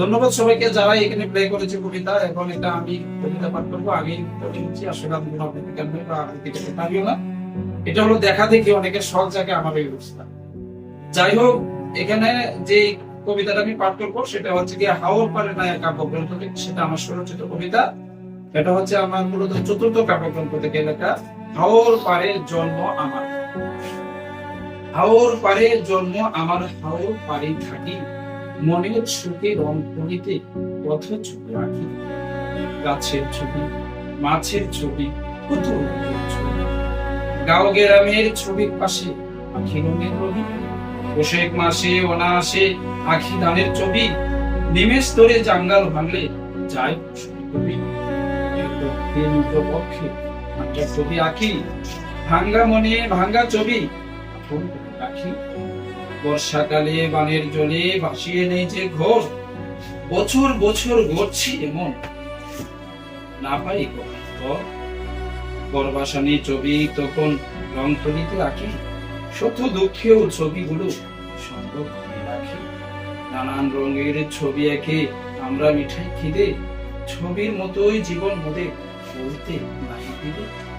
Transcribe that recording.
ধন্যবাদ সবাইকে যারা এখানে প্লে করেছে কবিতা এখন এটা আমি কবিতা পাঠ করব। আগে পড়ে আসলে আমি কোনো আপনাদের কারণে বা আপনাদের কাছে পারিও না। এটা হলো দেখা দেখি, অনেকের শখ জাগে আমার এই অবস্থা। যাই হোক, এখানে যে কবিতাটা আমি পাঠ করব, সেটা হচ্ছে কি হাওর পারে না কাব্যগ্রন্থ থেকে, সেটা আমার স্বরচিত কবিতা। এটা হচ্ছে আমার মূলত চতুর্থ কাব্যগ্রন্থ থেকে লেখা হাওর পারে জন্ম আমার। হাওর পারে জন্ম আমার হাওর পারে থাকি। মনের সুখে রং করিতে পথ ছবি আঁকি গাছের ছবি, মাছের ছবি কত ছবি। গাঁও গ্রামের ছবির পাশে আখি রঙের রবি মাসে অনায়াসে আখি ধানের ছবি। ধরে জাঙ্গাল ভাঙলে যায় কবি। পক্ষে একটা ছবি আঁকি। ভাঙ্গা মনে ভাঙ্গা ছবি রাখি। বর্ষাকালে বানের জলে ভাসিয়ে নেই যে ঘোর। বছর বছর ঘটছি এমন। না পাই ঘর ছবি তখন রং তুলিতে রাখি। শত দুঃখেও ছবিগুলো করে রাখি। নানান রঙের ছবি এঁকে আমরা মিঠাই খিদে। ছবির মতোই জীবন মোদে বলতে নাই দিলে